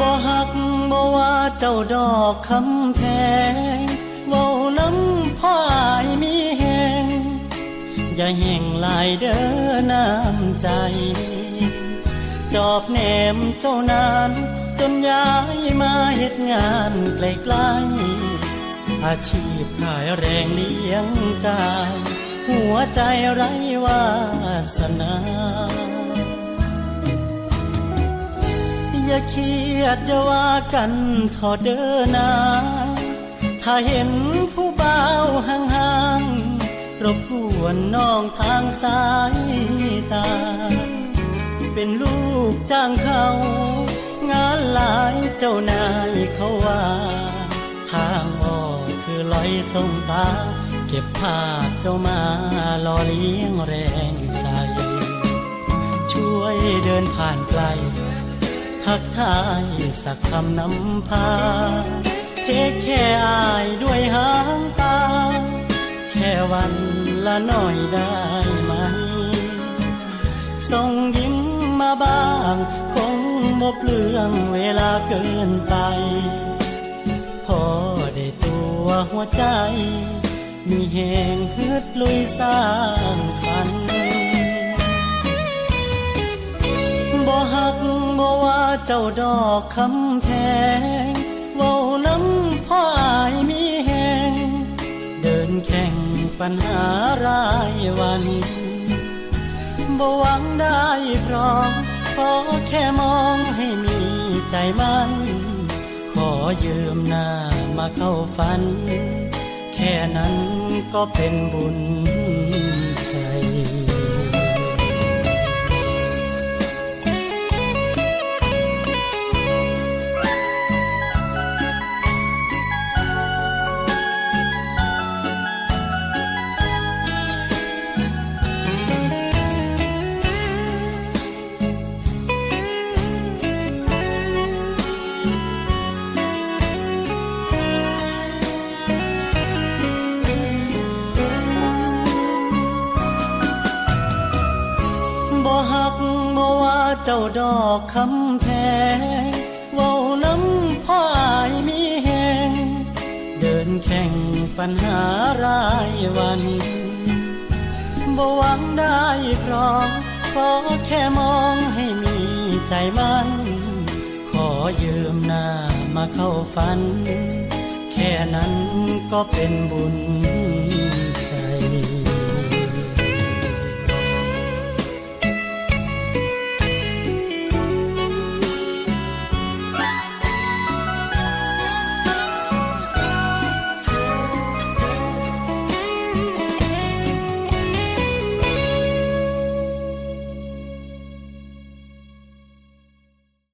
บ่หักบ่ว่าเจ้าดอกคำแพงเว้าน้ำพ่ออายมีแหงอย่าแห่งลายเด้อน้ำใจ จอบแหนมเจ้านาน จนย้ายมาเฮ็ดงานไกลๆอาชีพขายแรงเลี้ยงกาย หัวใจไร้วาสนา อย่าเครียดจะว่ากันทอดเดินนาถ้าเห็นผู้บ่าวห่างๆรบกวนน้องทางสายตา เป็นลูกจ้างเขา งานหลายเจ้านายเขาว่า ทางออกคือลอยส่งตา เก็บภาพเจ้ามาล่อเลี้ยงแรงใจ ช่วยเดินผ่านไกล ทักทายสักคำนำพา เทคแค่อายด้วยหางตา แค่วันละหน่อยได้ไหมส่งยิ้มมาบ้าง คงบเปลืองเวลาเกินไป พอได้ตัวหัวใจ มีแหงฮึดลุยสร้างฝัน เจ้าดอกคำแพง เว้าน้ำพ่ออายมีแหง เดินแข่งปัญหารายวันบ่หวังได้พร้อมขอแค่มองให้มีใจมันขอยืมหน้ามาเข้าฝัน แค่นั้นก็เป็นบุญใจ หักบ่ว่าเจ้าดอกคำแพงเว้าน้ำพ่ออายมีแหงเดินแข่งปัญหารายวันบ่หวังได้ครองขอแค่มองให้มีใจมันขอยืมหน้ามาเข้าฝัน แค่นั้นก็เป็นบุญ